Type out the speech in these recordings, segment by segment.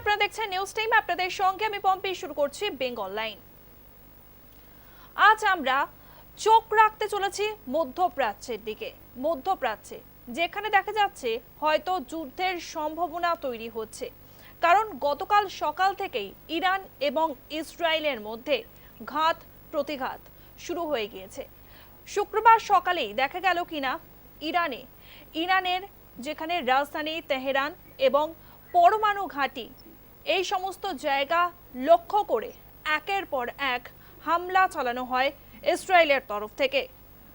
আপনারা দেখছেন news time আপনাদের সঙ্গে আমি পম্পি, শুরু করছি বেঙ্গল লাইন আজ আমরা চোখ রাখতে চলেছি মধ্যপ্রাচ্যের দিকে, মধ্যপ্রাচ্যে, যেখানে দেখা যাচ্ছে হয়তো যুদ্ধের সম্ভাবনা তৈরি হচ্ছে। কারণ গতকাল সকাল থেকেই ইরান এবং ইসরায়েলের মধ্যে ঘাত প্রতিঘাত শুরু হয়ে গিয়েছে। শুক্রবার সকালেই দেখা গেল কিনা ইরানে, ইরানের যেখানে রাজধানী তেহরান এবং পরমাণু ঘাঁটি এই সমস্ত জায়গা লক্ষ্য করে একের পর এক হামলা চালানো হয় ইসরায়েলের তরফ থেকে।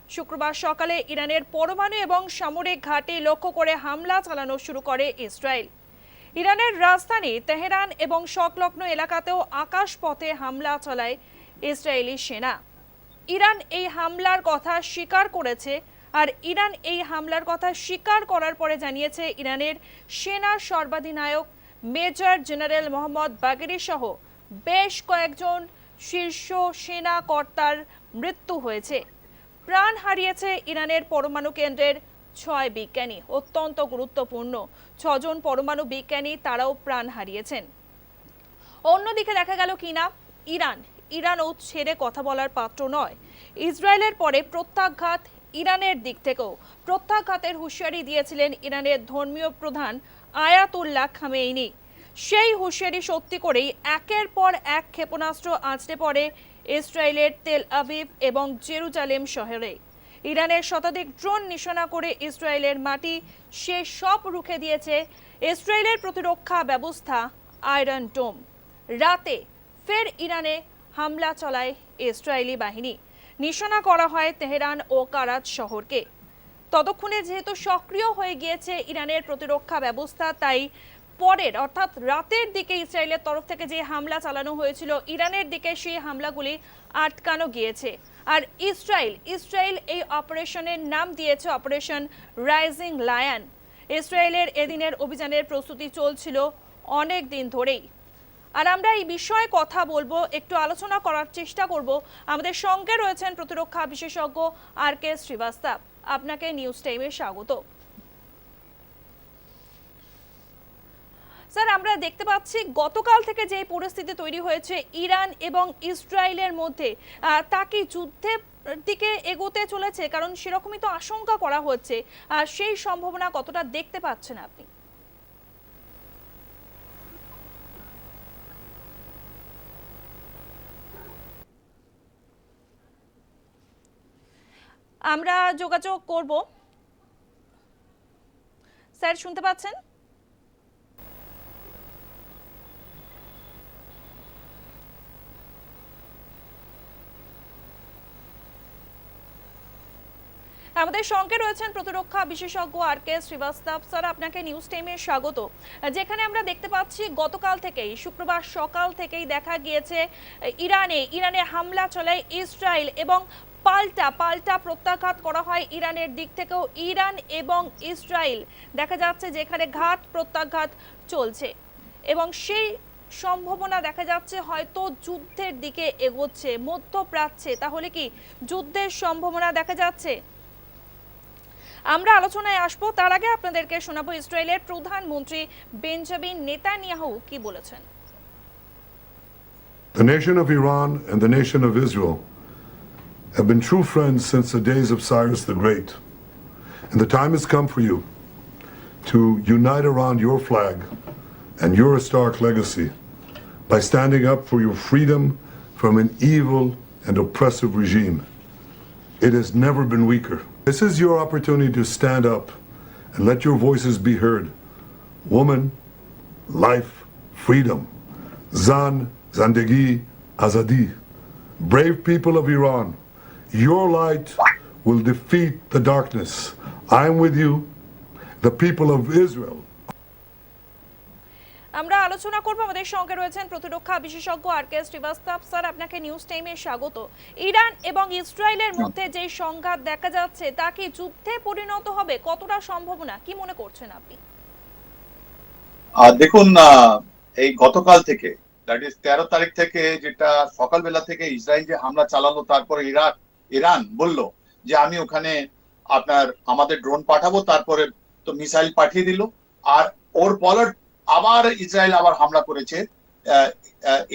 শুক্রবার সকালে ইরানের পরমাণু এবং সামরিক ঘাঁটি লক্ষ্য করে হামলা চালানো শুরু করে ইসরায়েল। ইরানের রাজধানী তেহরান এবং সংলগ্ন এলাকাতেও আকাশপথে হামলা চালায় ইসরায়েলি সেনা। ইরান এই হামলার কথা স্বীকার করেছে আর ইরান এই হামলার কথা স্বীকার করার পরে জানিয়েছে ইরানের সেনা সর্বাধিনায়ক মেজর জেনারেল মোহাম্মদ বাগেরি সহ বেশ কয়েকজন শীর্ষ সেনা কর্তার মৃত্যু হয়েছে। প্রাণ হারিয়েছে ইরানের পরমাণু কেন্দ্রের ছয় বিজ্ঞানী, অত্যন্ত গুরুত্বপূর্ণ। ছজন পরমাণু বিজ্ঞানী তারাও প্রাণ হারিয়েছেন। অন্যদিকে দেখা গেল কিনা, ইরান। ইরানও ছেড়ে কথা বলার পাত্র নয়। ইসরায়েলের পরে প্রত্যাঘাত ইরানের দিক থেকেও। প্রত্যাঘাতের হুঁশিয়ারি দিয়েছিলেন ইরানের ধর্মীয় প্রধান আয়াতুল্লাহ খামেইনি সেই হুঁশিয়ারি সত্যি করেই একের পর এক ক্ষেপণাস্ত্র আঁচড়ে পড়ে ইসরায়েলের তেল আভিভ এবং জেরুজালেম শহরে। ইরানের শতাধিক ড্রোন নিশানা করে ইসরায়েলের মাটি সে সব রুখে দিয়েছে। ইসরায়েলের প্রতিরক্ষা ব্যবস্থা, আয়রন ডোম। রাতে ফের ইরানে হামলা চালায় ইসরায়েলি বাহিনী। নিশানা করা হয় তেহরান ও কারাত শহরকে। ততক্ষণে যেহেতু সক্রিয় হয়ে গিয়েছে ইরানের প্রতিরক্ষা ব্যবস্থা, তাই পরের, অর্থাৎ রাতের দিকে ইসরায়েলের তরফ থেকে যে হামলা চালানো হয়েছিল, ইরানের দিকে সেই হামলাগুলি আটকানো গিয়েছে। আর ইসরায়েল ইসরায়েল এই অপারেশনের নাম দিয়েছে অপারেশন রাইজিং লায়ন। ইসরায়েলের এদিনের অভিযানের প্রস্তুতি চলছিল অনেক দিন ধরেই। আর আমরা এই বিষয়ে কথা বলব, একটু আলোচনা করার চেষ্টা করব। আমাদের সঙ্গে রয়েছেন প্রতিরক্ষা বিশেষজ্ঞ আর কে শ্রীবাস্তব। আপনাকে নিউজ টাইমে স্বাগত। স্যার, আমরা দেখতে পাচ্ছি গতকাল থেকে যে পরিস্থিতি তৈরি হয়েছে ইরান এবং ইসরায়েলের মধ্যে তা কি যুদ্ধে দিকে এগোতে চলেছে? কারণ সেরকমই তো আশঙ্কা করা হচ্ছে। আর সেই সম্ভাবনা কতটা দেখতে পাচ্ছেন আপনি? আমরা যোগাযোগ করব। স্যার শুনতে পাচ্ছেন? আমাদের সঙ্গে রয়েছেন প্রতিরক্ষা বিশেষজ্ঞ আর কে শ্রীবাস্তব। স্যার, আপনাকে নিউজ টাইমে স্বাগত। যেখানে আমরা দেখতে পাচ্ছি, গতকাল থেকেই, শুক্রবার সকাল থেকেই দেখা গিয়েছে, ইরানে ইরানে হামলা চলায় ইসরায়েল এবং পাল্টা পাল্টা প্রত্যাঘাত করা হয় ইরানের দিক থেকেও। ইরান এবং ইসরায়েল দেখা যাচ্ছে যেখানে ঘাত প্রত্যাঘাত চলছে এবং সেই সম্ভাবনা দেখা যাচ্ছে হয়তো যুদ্ধের দিকে এগোচ্ছে, মধ্যপ্রাচ্যে। তাহলে কি যুদ্ধের সম্ভাবনা দেখা যাচ্ছে? আমরা আলোচনায় আসব তার আগে আপনাদেরকে শোনাবো ইসরায়েলের প্রধানমন্ত্রী বেঞ্জামিন নেতানিয়াহু কি বলেছেন The nation of Iran and the nation of Israel have been true friends since the days of Cyrus the Great. And the time has come for you to unite around your flag and your historic legacy by standing up for your freedom from an evil and oppressive regime. It has never been weaker. This is your opportunity to stand up and let your voices be heard. Woman, life, freedom. Zan, Zandegi, Azadi. Brave people of Iran, your light will defeat the darkness. I am with you, the people of Israel. আমরা আলোচনা করব আমাদের সঙ্গে রয়েছেন প্রতিরক্ষা বিশেষজ্ঞ R K Srivastava. Sir আপনাকে news টাইমে স্বাগত। ইরান এবং ইসরায়েলের মধ্যে যে সংঘাত দেখা যাচ্ছে তা কি যুদ্ধে পরিণত হবে? কতটা সম্ভাবনা? কি মনে করছেন আপনি? আর দেখুন এই গতকাল থেকে দ্যাট ইজ তেরো তারিখ থেকে যেটা সকালবেলা থেকে ইসরায়েল যে হামলা চালালো তারপরে ইরাক ইরান বলল যে আমি ওখানে আপনার আমাদের ড্রোন পাঠাবো তারপরে তো মিসাইল পাঠিয়ে দিল। আর ওর পরের আবার ইসরায়েল আবার হামলা করেছে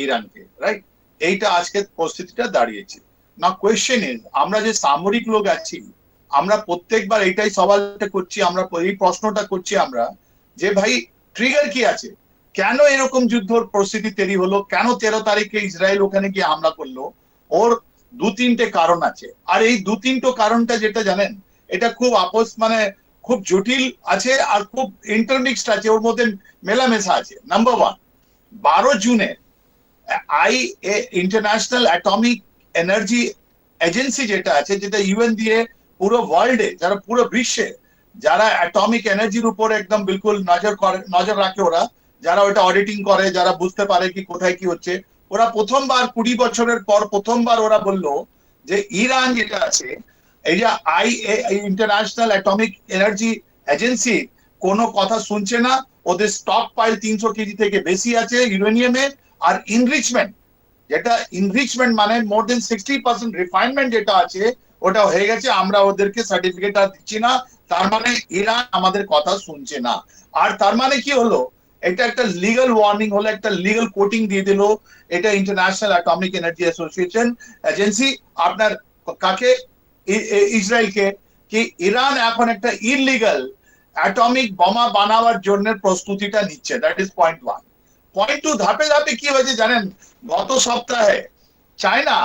ইরানকে রাইট এইটা আজকে পরিস্থিতিটা দাঁড়িয়েছে। না কোয়েশ্চেন ইজ আমরা যে সামরিক লোক আছি, আমরা প্রত্যেকবার এইটাই সওয়ালটা করছি, আমরা এই প্রশ্নটা করছি আমরা যে ভাই ট্রিগার কি আছে? কেন এরকম যুদ্ধর পরিস্থিতি তৈরি হলো? কেন তেরো তারিখে ইসরায়েল ওখানে গিয়ে হামলা করল? ওর দু তিনটে কারণ আছে। আর এই দু তিনটে কারণটা যেটা জানেন, এটা খুব আপোষ মানে খুব জটিল আছে আর খুব ইন্টারমিক্সড আছে, ওর মধ্যে মেলামেশা আছে। নাম্বার ওয়ান বারো জুনে I international atomic energy agency যেটা আছে, যেটা ইউএন দিয়ে পুরো ওয়ার্ল্ডে যারা পুরো বিশ্বে, যারা অ্যাটমিক এনার্জির উপর একদম বিলকুল নজর করে, নজর রাখে ওরা, যারা ওটা অডিটিং করে, যারা বুঝতে পারে কি কোথায় কি হচ্ছে, ওরা প্রথমবার কুড়ি বছরের পর প্রথমবার ওরা বলল যে ইরান যেটা আছে এই যে I international atomic energy agency কোনো কথা শুনছে না, ওদের স্টক পাইল তিনশো কেজি থেকে বেশি আছে ইউরেনিয়ামের আর ইনরিচমেন্ট যেটা ইনরিচমেন্ট মানে more than sixty percent refinement যেটা আছে, ওটা হয়ে গেছে, আমরা ওদেরকে সার্টিফিকেট আর দিচ্ছি না। তার মানে ইরান আমাদের কথা শুনছে না। আর তার মানে কি হলো? এটা একটা লিগাল ওয়ার্নিং হলো, একটা লিগাল কোটিং দিয়ে দিল। এটা international atomic energy association agency আপনার কাকে ইসরায়েলকে কি ইরান এখন একটা ইলিগাল অ্যাটমিক বোমা বানাবার জন্য প্রস্তুতিটা নিচ্ছে that is point one point two ধাপে ধাপে কি হয়েছে জানেন? গত সপ্তাহে চায়না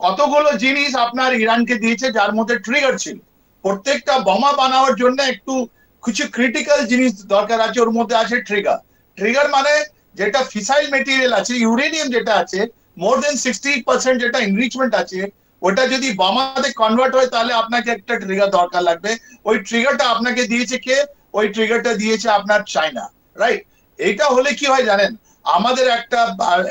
কতগুলো জিনিস আপনার ইরানকে দিয়েছে যার মধ্যে ট্রিগার ছিল। প্রত্যেকটা বোমা বানাবার জন্য একটু কিছু ক্রিটিক্যাল জিনিস দরকার আছে, ওর মধ্যে আছে ট্রিগার ট্রিগার মানে যেটা ফিসাইল মেটেরিয়াল আছে ইউরেনিয়াম যেটা আছে মোর দেন সিক্সটি পার্সেন্ট যেটা এনরিচমেন্ট আছে ওটা যদি বোমাতে কনভার্ট হয়, তাহলে আপনাকে একটা ট্রিগার দরকার লাগবে। ওই ট্রিগারটা আপনাকে দিয়েছে কে? ওই ট্রিগারটা দিয়েছে আপনার চায়না রাইট এটা হলে কি হয় জানেন? আমাদের একটা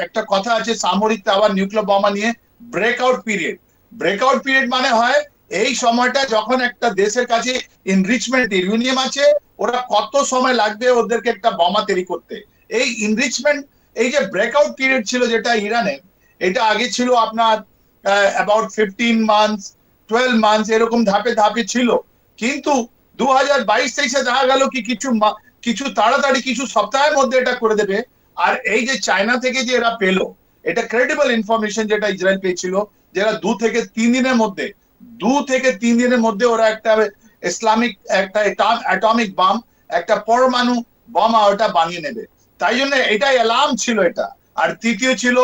একটা কথা আছে সামরিক আবার নিউক্লিয়ার বোমা নিয়ে ব্রেকআউট পিরিয়ড ব্রেকআউট পিরিয়ড মানে হয়, এই সময়টা যখন একটা দেশের কাছে ইনরিচমেন্ট ইউরেনিয়াম আছে, ওরা কত সময় লাগবে ওদেরকে একটা বোমা তৈরি করতে? এই ইনরিচমেন্ট এই যে ব্রেকআউট পিরিয়ড ছিল যেটা ইরানের, এটা আগে ছিল আপনার about fifteen months twelve months এরকম ধাপে ধাপে ছিল। কিন্তু দু হাজার বাইশ তেইশে দেখা গেল কি কিছু কিছু তাড়াতাড়ি কিছু সপ্তাহের মধ্যে এটা করে দেবে। আর এই যে চায়না থেকে যে এরা পেল, এটা ক্রেডিবল ইনফরমেশন যেটা ইসরায়েল পেয়েছিল যেটা দু থেকে তিন দিনের মধ্যে, দু থেকে তিন দিনের মধ্যে ওরা একটা ইসলামিক, একটা অ্যাটমিক বাম একটা পরমাণু বোমা ওটা বানিয়ে নেবে। তাই জন্য এটাই অ্যালার্ম ছিল এটা। আর তৃতীয় ছিল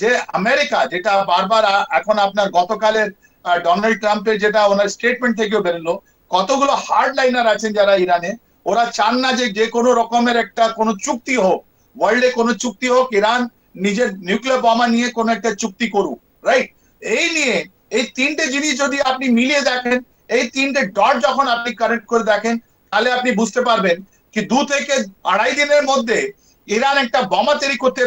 যে আমেরিকা, যেটা বারবার এখন আপনার গতকালের ডোনাল্ড ট্রাম্পের যেটা ওনার স্টেটমেন্ট থেকেও বেরোলো, কতগুলো হার্ড লাইনার আছেন যারা ইরানে, ওরা চান না যে যে কোনো রকমের একটা কোনো চুক্তি হোক ওয়ার্ল্ডে কোনো চুক্তি হোক, ইরান নিজের নিউক্লিয়ার বোমা নিয়ে কোনো একটা চুক্তি করুক রাইট এই নিয়ে, এই তিনটে জিনিস যদি আপনি মিলিয়ে দেখেন, এই তিনটে ডট যখন আপনি কানেক্ট করে দেখেন, তাহলে আপনি বুঝতে পারবেন কি দু থেকে আড়াই দিনের মধ্যে ইরান একটা বোমা তৈরি করতে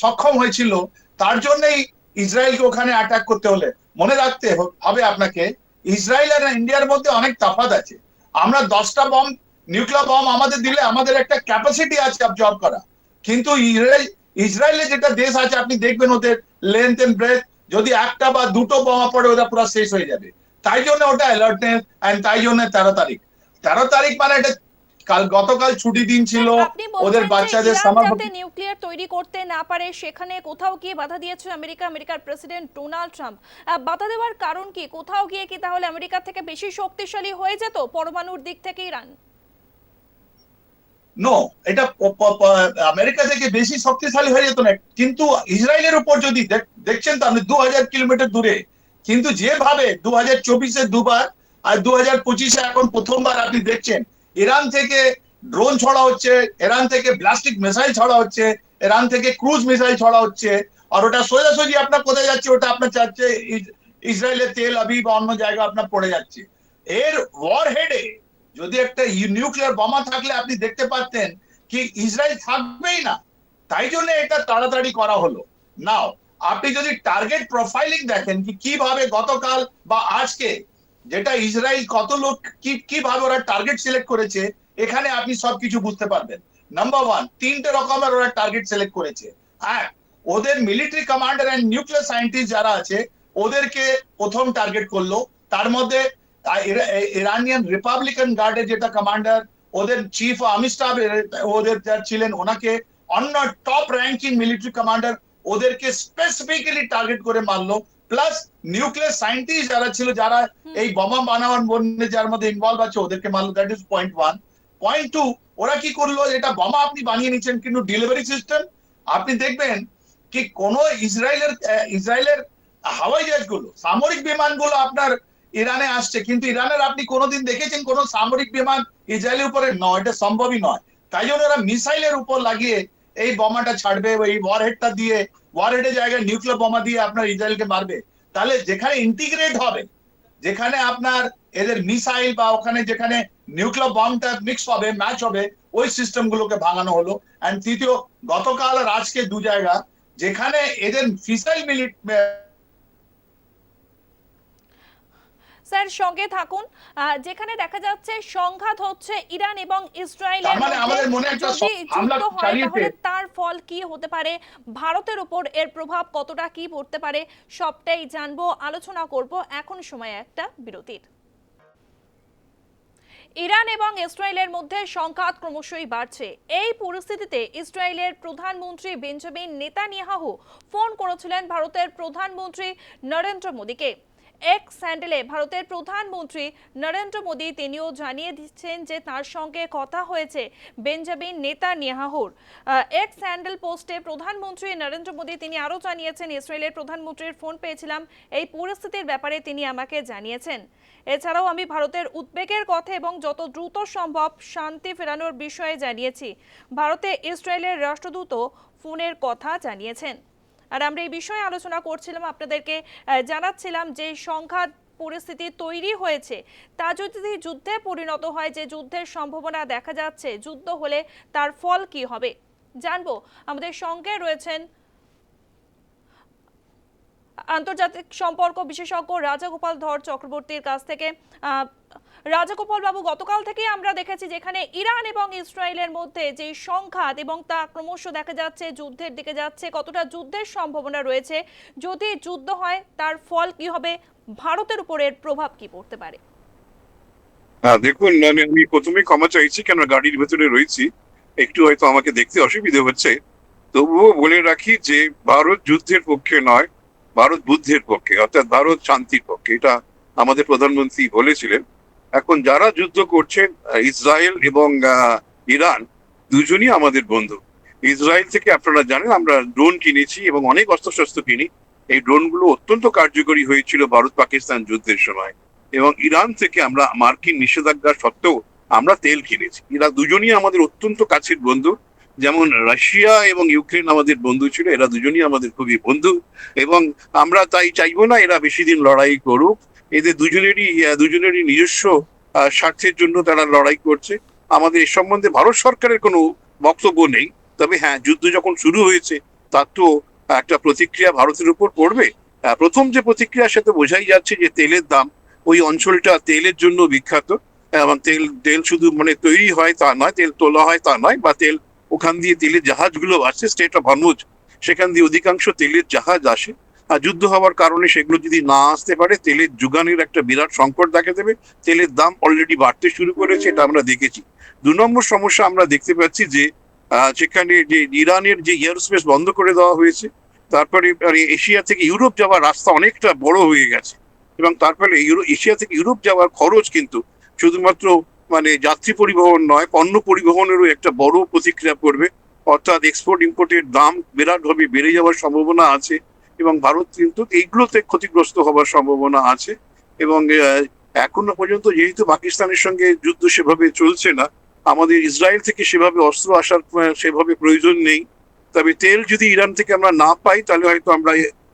সক্ষম হয়েছিল, তার জন্যই ইসরায়েলকে ওখানে অ্যাটাক করতে হলে। মনে রাখতে হবে আপনাকে, ইসরায়েল আর ইন্ডিয়ার মধ্যে অনেক তফাৎ আছে। আমরা দশটা বম নিউক্লিয়ার বম আমাদের দিলে আমাদের একটা ক্যাপাসিটি আছে অবজর্ব করা। কিন্তু ইসরায়েল যেটা দেশ আছে, আপনি দেখবেন ওদের লেন্থ এন্ড ব্রেথ যদি একটা বা দুটো বোমা পড়ে ওটা পুরো শেষ হয়ে যাবে। তাই জন্য ওটা অ্যালার্টনেস এন্ড তাই জন্য তেরো তারিখ। তেরো তারিখ মানে এটা কাল গতকাল ছুটি দিন ছিল। ওদের বাচ্চাদের সামার নিউক্লিয়ার তৈরি করতে না পারে সেখানে কোথাও গিয়ে বাধা দিয়েছে আমেরিকা আমেরিকার প্রেসিডেন্ট ডোনাল্ড ট্রাম্প। বাধা দেওয়ার কারণ কি? কোথাও গিয়ে কি তাহলে আমেরিকা থেকে বেশি শক্তিশালী হয়ে যেত পরমাণুর দিক থেকে ইরান? নো এটা আমেরিকা থেকে বেশি শক্তিশালী হয়ে যেত না। কিন্তু ইসরায়েলের উপর যদি দেখ- দেখছেন তো আপনি দু হাজার কিলোমিটার দূরে। কিন্তু যেভাবে দু হাজার চব্বিশে দুবার আর দু হাজার পঁচিশে এখন প্রথমবার আপনি দেখছেন ইরান থেকে ড্রোন ছড়া হচ্ছে, ইরান থেকে ব্লাস্টিক মিসাইল ছড়া হচ্ছে, ইরান থেকে ক্রুজ মিসাইল ছড়া হচ্ছে, আর ওটা সোজাসুজি আপনার কোথায় যাচ্ছে, ওটা আপনার চাচ্ছে ইসরায়েলের তেল আবি বা অন্য জায়গা আপনার পড়ে যাচ্ছে। এর ওয়ার হেডে যদি একটা নিউক্লিয়ার বোমা থাকলে আপনি দেখতে পাচ্ছেন কি ইসরায়েল থাকবেই না। তাই জন্য এটা তাড়াতাড়ি করা হলো। নাও আপনি যদি টার্গেট প্রোফাইলিং দেখেন কি কীভাবে গতকাল বা আজকে যেটা ইসরায়েল কত লোক কি, কীভাবে ওরা টার্গেট সিলেক্ট করেছে, এখানে আপনি সবকিছু বুঝতে পারবেন। নাম্বার ওয়ান তিনটে রকমের ওরা টার্গেট সিলেক্ট করেছে। এক, ওদের military commander and nuclear scientist যারা আছে, ওদেরকে প্রথম টার্গেট করল। তার মধ্যে ইরানিয়ান রিপাবলিকান গার্ডের যেটা কমান্ডার ওদের চিফ আর্মি ওদের যারা ছিলেন, ওনাকে অন্য টপ র্যাঙ্কিং মিলিটারি কমান্ডার ওদেরকে স্পেসিফিক্যালি টার্গেট করে মারলো। প্লাস নিউক্লিয়ার সায়েন্টিস্ট যারা ছিল যারা এই বোমা বানানোর মধ্যে যার মধ্যে ইনভলভ আছে ওদেরকে মারলো that is point one point two ওরা কি করল? এটা বোমা আপনি বানিয়ে নিচ্ছেন কিন্তু ডেলিভারি সিস্টেম আপনি দেখবেন কি কোন ইসরায়েলের ইসরায়েলের হাওয়াই জাহাজগুলো সামরিক বিমানগুলো আপনার ইরানে আসছে কিন্তু ইরানের আপনি কোনোদিন দেখেছেন কোন সামরিক বিমান ইসরায়েলের উপরে নয় এটা সম্ভবই নয়। তাই জন্য ওরা মিসাইলের উপর লাগিয়ে এই বোমাটা ছাড়বে এই ওয়ারহেডটা দিয়ে ওয়ারহেডের জায়গায় নিউক্লিয়ার বোমা দিয়ে আপনার ইসরায়েলকে মারবে। তাহলে যেখানে ইন্টিগ্রেট হবে, যেখানে আপনার এদের মিসাইল বা ওখানে যেখানে নিউক্লিয়ার বমটা মিক্স হবে ম্যাচ হবে, ওই সিস্টেম গুলোকে ভাঙানো হলো। অ্যান্ড তৃতীয়, গতকাল আর আজকে দু জায়গা, যেখানে এদের ফিসাইল মিলিট স্যার সঙ্গে থাকুন। যেখানে দেখা যাচ্ছে সংঘাত হচ্ছে ইরান এবং ইসরায়েলের মানে যদি যুদ্ধ হয় তাহলে তার ফল কি হতে পারে? ভারতের উপর এর প্রভাব কতটা কি পড়তে পারে? সবটাই জানব আলোচনা করব। এখন সময় একটা বিরতির। ইরান এবং ইসরায়েলের মধ্যে সংঘাত ক্রমশই বাড়ছে। এই পরিস্থিতিতে ইসরায়েলের প্রধানমন্ত্রী বেঞ্জামিন নেতানিয়াহু ফোন করেছিলেন ভারতের প্রধানমন্ত্রী নরেন্দ্র মোদীকে। এক স্যান্ডেলে ভারতের প্রধানমন্ত্রী নরেন্দ্র মোদী তিনিও জানিয়ে দিচ্ছেন যে তার সঙ্গে কথা হয়েছে বেঞ্জামিন নেতা নেহাহুর এক স্যান্ডেল পোস্টে প্রধানমন্ত্রী নরেন্দ্র মোদী তিনি আরও জানিয়েছেন, ইসরায়েলের প্রধানমন্ত্রীর ফোন পেয়েছিলাম, এই পরিস্থিতির ব্যাপারে তিনি আমাকে জানিয়েছেন। এছাড়াও আমি ভারতের উদ্বেগের কথা এবং যত দ্রুত সম্ভব শান্তি ফেরানোর বিষয়ে জানিয়েছি। ভারতে ইসরায়েলের রাষ্ট্রদূত ফোনের কথা জানিয়েছেন। আর আমরা এই বিষয়ে আলোচনা করছিলাম, আপনাদেরকে জানাচ্ছিলাম যে সংখ্যা পরিস্থিতি তৈরি হয়েছে। তা যদি যুদ্ধে পরিণত হয়, যে যুদ্ধের সম্ভাবনা দেখা যাচ্ছে, যুদ্ধ হলে তার ফল কি হবে? জানব। আমাদের সঙ্গে রয়েছেন আন্তর্জাতিক সম্পর্ক বিশেষজ্ঞ রাজাগোপাল ধর চক্রবর্তীর কাছ থেকে রাজাগোপাল বাবু, গতকাল থেকেই আমরা দেখেছি যেখানে ইরান এবং ইসরায়েলের মধ্যে যে সংঘাত এবং তা ক্রমশ দেখা যাচ্ছে, যুদ্ধের দিকে যাচ্ছে, কতটা যুদ্ধের সম্ভাবনা রয়েছে, যদি যুদ্ধ হয় তার ফল কি হবে, ভারতের উপরের প্রভাব কি পড়তে পারে? হ্যাঁ দেখুন মানে আমি প্রথমে ক্ষমা চাইছি কেন গাড়ির ভেতরে রয়েছি, একটু হয়তো আমাকে দেখতে অসুবিধে হচ্ছে। তবুও বলে রাখি যে, ভারত যুদ্ধের পক্ষে নয় ভারত বুদ্ধের পক্ষে, অর্থাৎ ভারত শান্তির পক্ষে, এটা আমাদের প্রধানমন্ত্রী বলেছিলেন। এখন যারা যুদ্ধ করছেন ইসরায়েল এবং ইরান, দুজনই আমাদের বন্ধু। ইসরায়েল থেকে আপনারা জানেন, আমরা ড্রোন কিনেছি এবং অনেক অস্ত্রশস্ত্র কিনি। এই ড্রোনগুলো অত্যন্ত কার্যকরী হয়েছিল ভারত পাকিস্তান যুদ্ধের সময়। এবং ইরান থেকে আমরা মার্কিন নিষেধাজ্ঞা সত্ত্বেও আমরা তেল কিনেছি। এরা দুজনই আমাদের অত্যন্ত কাছের বন্ধু। যেমন রাশিয়া এবং ইউক্রেন আমাদের বন্ধু ছিল, এরা দুজনই আমাদের খুবই বন্ধু এবং আমরা তাই চাইব না এরা বেশি দিন লড়াই করুক। এদের দুজনেরই দুজনেরই নিজস্ব স্বার্থের জন্য তারা লড়াই করছে। আমাদের এ সম্বন্ধে ভারত সরকারের কোনো বক্তব্য নেই। তবে হ্যাঁ যুদ্ধ যখন শুরু হয়েছে, তার তো একটা প্রতিক্রিয়া ভারতের উপর পড়বে। প্রথম যে প্রতিক্রিয়া সেটা বোঝাই যাচ্ছে যে তেলের দাম ওই অঞ্চলটা তেলের জন্য বিখ্যাত। এবং তেল তেল শুধু মানে তৈরি হয় তা নয়, তেল তোলা হয় তা নয়, বা তেল ওখান দিয়ে তেলের জাহাজগুলো আসছে স্টেট অফ হরমুজ সেখান দিয়ে অধিকাংশ তেলের জাহাজ আসে। আর যুদ্ধ হওয়ার কারণে সেগুলো যদি না আসতে পারে, তেলের যোগানের একটা বিরাট সংকট দেখা দেবে। তেলের দাম অলরেডি বাড়তে শুরু করেছে, এটা আমরা দেখেছি। দু নম্বর সমস্যা আমরা দেখতে পাচ্ছি যে সেখানে যে ইরানের যে এয়ার স্পেস বন্ধ করে দেওয়া হয়েছে, তারপরে এশিয়া থেকে ইউরোপ যাওয়ার রাস্তা অনেকটা বড় হয়ে গেছে। এবং তারপরে এশিয়া থেকে ইউরোপ যাওয়ার খরচ কিন্তু শুধুমাত্র মানে যাত্রী পরিবহন নয়, পণ্য পরিবহনেরও একটা বড় প্রতিক্রিয়া পড়বে। অর্থাৎ এক্সপোর্ট ইম্পোর্টের দাম বিরাটভাবে বেড়ে যাওয়ার সম্ভাবনা আছে এবং ভারত কিন্তু এইগুলোতে ক্ষতিগ্রস্ত হওয়ার সম্ভাবনা আছে এবং এখনও পর্যন্ত যেহেতু পাকিস্তানের সঙ্গে যুদ্ধ সেভাবে চলছে না, আমাদের ইসরায়েল থেকে সেভাবে অস্ত্র আসার সেভাবে প্রয়োজন নেই। তবে তেল যদি ইরান থেকে আমরা না পাই, তাহলে হয়তো আমরা,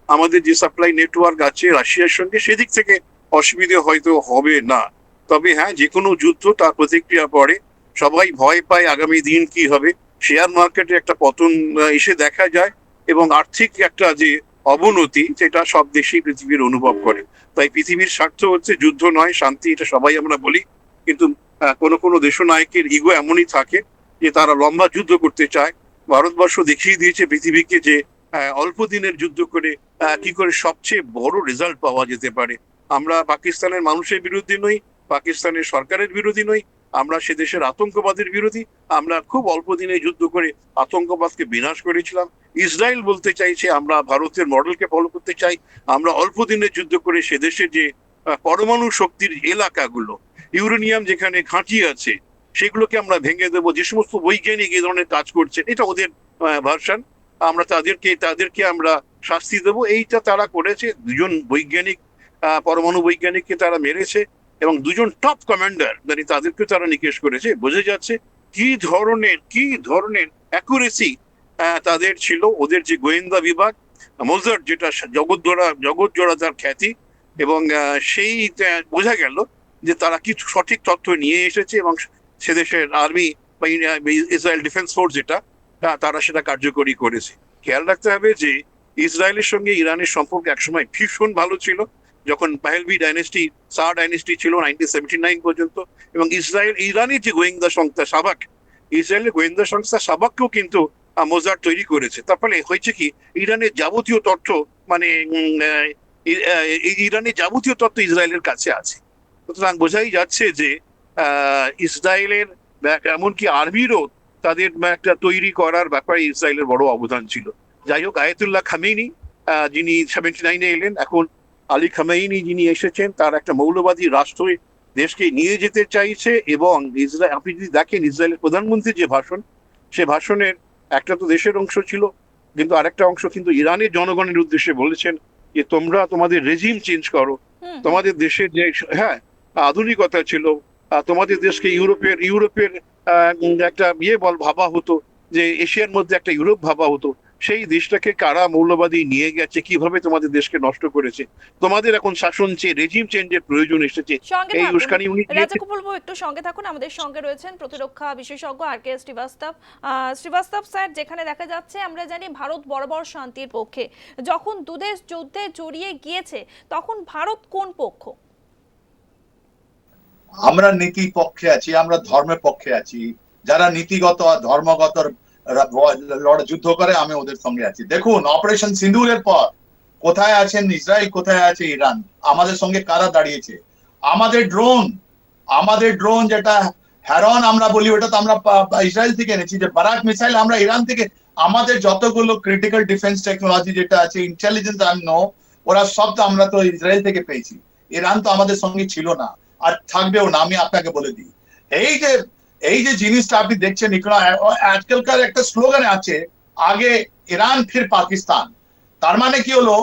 আমাদের যে সাপ্লাই নেটওয়ার্ক আছে রাশিয়ার সঙ্গে, সেদিক থেকে অসুবিধে হয়তো হবে না। তবে হ্যাঁ যে কোনো যুদ্ধ তার প্রতিক্রিয়া পড়ে। সবাই ভয় পায় আগামী দিন কি হবে। শেয়ার মার্কেটে একটা পতন এসে দেখা যায় এবং আর্থিক একটা যে অবনতি, সেটা সব দেশেই পৃথিবীর অনুভব করে। তাই পৃথিবীর স্বার্থ হচ্ছে যুদ্ধ নয়, শান্তি, এটা সবাই আমরা বলি। কিন্তু কোনো কোনো দেশনায়কের ইগো এমনই থাকে যে তারা লম্বা যুদ্ধ করতে চায়। ভারতবর্ষ দেখিয়ে দিয়েছে পৃথিবীকে যে অল্প দিনের যুদ্ধ করে কি করে সবচেয়ে বড় রেজাল্ট পাওয়া যেতে পারে। আমরা পাকিস্তানের মানুষের বিরুদ্ধে নই পাকিস্তানের সরকারের বিরোধী নই, আমরা সে দেশের আতঙ্কবাদের বিরোধী। আমরা খুব অল্প দিনে যুদ্ধ করে আতঙ্কবাদকে বিনাশ করেছিলাম। ইসরায়েল বলতে চাইছে, আমরা ভারতের মডেলকে ফলো করতে চাই। আমরা অল্প দিনে যুদ্ধ করে সে দেশের যে পরমাণু শক্তির এলাকাগুলো, ইউরেনিয়াম যেখানে ঘাঁটি আছে, সেগুলোকে আমরা ভেঙে দেবো। যে সমস্ত বৈজ্ঞানিক এই ধরনের কাজ করছে, এটা ওদের ভার্সান। আমরা তাদেরকে তাদেরকে আমরা শাস্তি দেবো। এইটা তারা করেছে। দুজন বৈজ্ঞানিক পরমাণু বৈজ্ঞানিককে তারা মেরেছে। এবং দুজন টপ কমান্ডার মানে তাদেরকে তারা নিকেশ করেছে। বোঝা যাচ্ছে কি ধরনের কি ধরনের অ্যাকুরেসি তাদের ছিল। ওদের যে গোয়েন্দা বিভাগ মোজার যেটা জগৎজোড়া জগৎজোড়া তার খ্যাতি এবং সেই বোঝা গেল যে তারা কিছু সঠিক তথ্য নিয়ে এসেছে এবং সে দেশের আর্মি বা ইসরায়েল ডিফেন্স ফোর্স যেটা তারা সেটা কার্যকরী করেছে। খেয়াল রাখতে হবে যে, ইসরায়েলের সঙ্গে ইরানের সম্পর্ক একসময় ভীষণ ভালো ছিল। যখন পাহেলভি ডাইনেস্টি সার ডাইনেস্টি ছিল নাইনটিন সেভেন্টি নাইন পর্যন্ত, এবং ইসরায়েল ইরানের যে গোয়েন্দা সংস্থা সাবাক, ইসরায়েলের গোয়েন্দা সংস্থা সাবাককেও কিন্তু মোজার তৈরি করেছে। তার ফলে হয়েছে কি, ইরানের যাবতীয় তথ্য মানে ইরানের যাবতীয় তথ্য ইসরায়েলের কাছে আছে। সুতরাং বোঝাই যাচ্ছে যে ইসরায়েলের এমনকি আর্মিরও তাদের একটা তৈরি করার ব্যাপারে ইসরায়েলের বড় অবদান ছিল। যাই হোক, আয়াতুল্লাহ খামেনি যিনি সেভেন্টি নাইনে এলেন, এখন আলী খামেইনি যিনি এসেছেন তার একটা মৌলবাদী রাষ্ট্র দেশকে নিয়ে যেতে চাইছে এবং ইসরায়েল আপনি যদি দেখেন ইসরায়েলের প্রধানমন্ত্রীর যে ভাষণ সে ভাষণের একটা তো দেশের অংশ ছিল কিন্তু আরেকটা অংশ কিন্তু ইরানের জনগণের উদ্দেশ্যে বলেছেন যে তোমরা তোমাদের রেজিম চেঞ্জ করো। তোমাদের দেশের যে হ্যাঁ আধুনিকতা ছিল তোমাদের দেশকে ইউরোপের ইউরোপের আহ, একটা ইয়ে বল ভাবা হতো যে এশিয়ার মধ্যে একটা ইউরোপ ভাবা হতো। সেই দেশটাকে কারা মৌলবাদী নিয়ে গেছে কীভাবে তোমাদের দেশকে নষ্ট করেছে? তোমাদের এখন শাসন চেয়ে রেজিম চেঞ্জের প্রয়োজন এসেছে এই উস্কানি উনি একটু সঙ্গে থাকুন। আমাদের সঙ্গে রয়েছেন প্রতিরক্ষা বিশেষজ্ঞ R K Srivastava. Srivastava sir যেখানে দেখা যাচ্ছে আমরা জানি ভারত বরাবর শান্তির পক্ষে। যখন দুদেশ যুদ্ধে জড়িয়ে গিয়েছে তখন ভারত কোন পক্ষ? আমরা নীতি পক্ষে আছি আমরা ধর্মের পক্ষে আছি। যারা নীতিগত আর ধর্মগত লড় যুদ্ধ করে, আমি ওদের সঙ্গে আছি। দেখুন অপারেশন সিন্দুরের পর কোথায় আছেন ইসরায়েল, কোথায় আছে ইরান? আমাদের সঙ্গে কারা দাঁড়িয়েছে? আমাদের ড্রোন আমাদের ড্রোন যেটা হ্যারন আমরা বলি, ওটা তো আমরা ইসরায়েল থেকে এনেছি। যে বারাক মিসাইল আমরা ইরান থেকে, আমাদের যতগুলো ক্রিটিক্যাল ডিফেন্স টেকনোলজি যেটা আছে ইন্টেলিজেন্স আমি নো ওরা সব তো আমরা তো ইসরায়েল থেকে পেয়েছি। ইরান তো আমাদের সঙ্গে ছিল না, আর থাকবেও না, আমি আপনাকে বলে দিই। এই যে এই যে জিনিসটা আপনি দেখছেন আজকালকার একটা স্লোগান আছে, আগে ইরান, ফির পাকিস্তান। তার মানে কি হলো?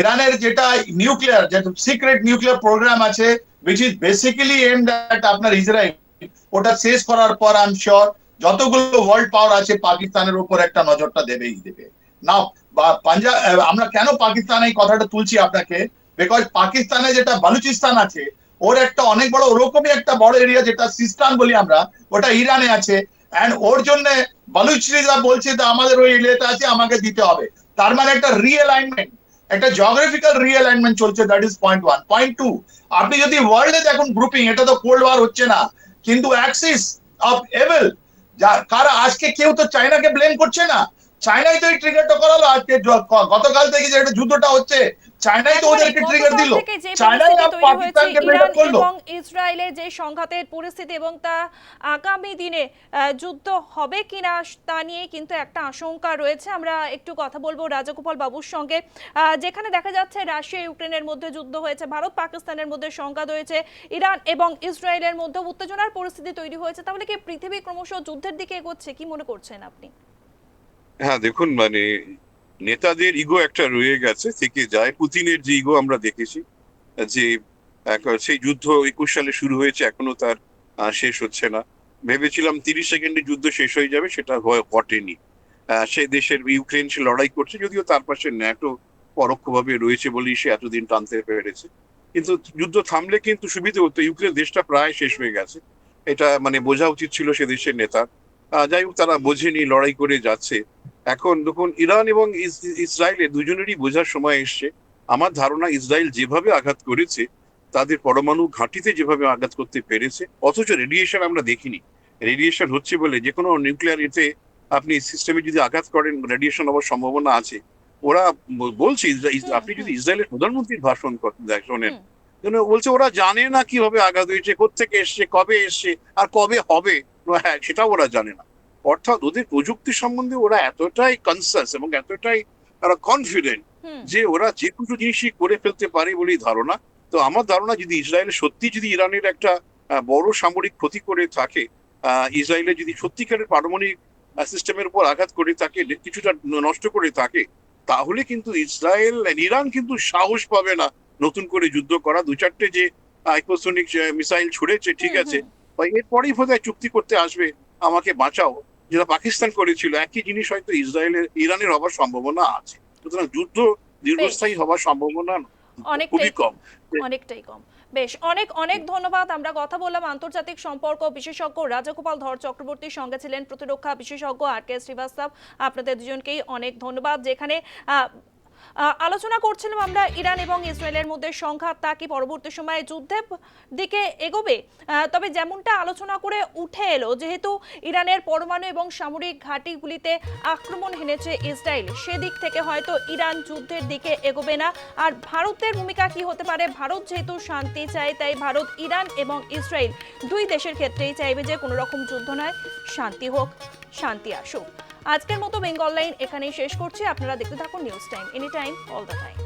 ইরানের যেটা নিউক্লিয়ার, যে সিক্রেট নিউক্লিয়ার প্রোগ্রাম আছে which is basically aimed at আপনার ইসরায়েল, ওটা শেষ করার পর আই এম শিওর যতগুলো ওয়ার্ল্ড পাওয়ার আছে, পাকিস্তানের উপর একটা নজরটা দেবেই দেবে। না পাঞ্জাব আমরা কেন পাকিস্তান এই কথাটা তুলছি আপনাকে? বিকজ পাকিস্তানে যেটা বালুচিস্তান আছে ওর একটা অনেক বড়, ওরকমই একটা বড় এরিয়া যেটা সিস্তান বলি আমরা, ওটা ইরানে আছে। এন্ড ওর জন্য বালুচিরা বলছে যে আমাদের ওই এরিয়াতে আছে, আমাকে দিতে হবে। তার মানে একটা রিঅ্যালাইনমেন্ট একটা জিওগ্রাফিক্যাল রিঅ্যালাইনমেন্ট চলছে that is point one point two আপনি যদি ওয়ার্ল্ডে দেখুন গ্রুপিং এটা তো কোল্ড ওয়ার হচ্ছে না। কিন্তু অ্যাক্সিস অফ এভেল কারা, আজকে কেউ তো চায়নাকে ব্লেম করছে না। চায়নাই তো এই ট্রিগারটা করালো আজকে গতকাল থেকে যে একটা যুদ্ধটা হচ্ছে চায়নাই তো একবারে ওদেরকে ট্রিগার দিল। চায়নাই পরিস্থিতি আর তৈরি হয়েছে পাকিস্তানকে ব্লেম করল। এবং ইসরায়েলের যে সংঘাতের পরিস্থিতি এবং তা আগামী দিনে আহ, যুদ্ধ হবে কিনা তা নিয়ে কিন্তু একটা আশঙ্কা রয়েছে। আমরা একটু কথা বলব রাজগোপাল বাবুর সঙ্গে আহ, যেখানে দেখা যাচ্ছে রাশিয়া ইউক্রেনের মধ্যে যুদ্ধ হয়েছে ভারত পাকিস্তানের মধ্যে সংঘাত হয়েছে ইরান এবং ইসরায়েলের মধ্যে উত্তেজনার পরিস্থিতি তৈরি হয়েছে। তাহলে কি পৃথিবী ক্রমশ যুদ্ধের দিকে এগোচ্ছে? কি মনে করছেন আপনি? হ্যাঁ দেখুন মানে নেতাদের ইগো একটা রয়ে গেছে থেকে যায়। পুতিনের যে ইগো আমরা দেখেছি যে সেই যুদ্ধ একুশ সালে শুরু হয়েছে এখনও তার শেষ হচ্ছে না। ভেবেছিলাম তিরিশ সেকেন্ডে যুদ্ধ শেষ হয়ে যাবে সেটা ঘটেনি। সে দেশের ইউক্রেন সে লড়াই করছে যদিও তার পাশে ন্যাটো পরোক্ষভাবে রয়েছে বলেই সে এতদিন টানতে পেরেছে। কিন্তু যুদ্ধ থামলে কিন্তু সুবিধা হতো ইউক্রেন দেশটা প্রায় শেষ হয়ে গেছে। এটা মানে বোঝা উচিত ছিল সে দেশের আহ, যাই হোক তারা বোঝেনি লড়াই করে যাচ্ছে। এখন দেখুন ইরান এবং ইস- ইসরায়েলের দুজনেরই বোঝার সময় এসছে। আমার ধারণা ইসরায়েল যেভাবে আঘাত করেছে তাদের পরমাণু ঘাঁটিতে যেভাবে আঘাত করতে পেরেছে অথচ রেডিয়েশন আমরা দেখিনি। রেডিয়েশন হচ্ছে বলে যে কোনো নিউক্লিয়ার এতে আপনি সিস্টেমে যদি আঘাত করেন রেডিয়েশন হওয়ার সম্ভাবনা আছে। ওরা বলছে আপনি যদি। ইসরায়েলের প্রধানমন্ত্রীর ভাষণ শোনেন। বলছে ওরা জানে না কীভাবে আঘাত হয়েছে কোথেকে এসছে কবে এসছে আর কবে হবে? হ্যাঁ সেটাও ওরা জানে না। অর্থাৎ ওদের প্রযুক্তি সম্বন্ধে ওরা এতটাই কনসাস এবং এতটাই তারা কনফিডেন্ট যে ওরা যে কোনো জিনিসই করে ফেলতে পারে বলেই ধারণা। তো আমার ধারণা যদি ইসরায়েল সত্যি যদি ইরানের একটা বড় সামরিক ক্ষতি করে থাকে ইসরায়েলের যদি সত্যিকারের পারমাণবিক সিস্টেমের উপর আঘাত করে থাকে কিছুটা নষ্ট করে থাকে তাহলে কিন্তু ইসরায়েল ইরান কিন্তু সাহস পাবে না নতুন করে যুদ্ধ করা। দু চারটে যে মিসাইল ছুড়েছে ঠিক আছে এরপরেই বোধহয় চুক্তি করতে আসবে আমাকে বাঁচাও। যেটা পাকিস্তান করেছিল একই জিনিস হয়তো ইসরায়েলের ইরানের হবার সম্ভাবনা আছে। সুতরাং যুদ্ধ দীর্ঘস্থায়ী হবার সম্ভাবনা অনেকটাই খুবই কম। অনেকটাই কম। বেশ অনেক অনেক ধন্যবাদ। আমরা কথা বললাম আন্তর্জাতিক সম্পর্ক বিশেষজ্ঞ রাজাগোপাল ধর চক্রবর্তীর সঙ্গে ছিলেন প্রতিরক্ষা বিশেষজ্ঞ আর কে শ্রীবাস্তব। আপনাদের দুজনকেই অনেক ধন্যবাদ। যেখানে আলোচনা করছিলাম আমরা ইরান এবং ইসরায়েলের মধ্যে সংঘাত, তা কি পরবর্তী সময়ে যুদ্ধের দিকে এগোবে? তবে যেমনটা আলোচনা করে উঠে এলো, যেহেতু ইরানের পরমাণু এবং সামরিক ঘাঁটিগুলিতে আক্রমণ হেনেছে ইসরায়েল, সেদিক থেকে হয়তো ইরান যুদ্ধের দিকে এগোবে না। আর ভারতের ভূমিকা কি হতে পারে? ভারত যেহেতু শান্তি চায়, তাই ভারত, ইরান এবং ইসরায়েল দুই দেশের ক্ষেত্রেই চাইবে যে কোনো রকম যুদ্ধ নয়, শান্তি হোক, শান্তি আসুক। আজকের মতো বেঙ্গল লাইন এখানেই শেষ করছি। আপনারা দেখতে থাকুন news time any time all the time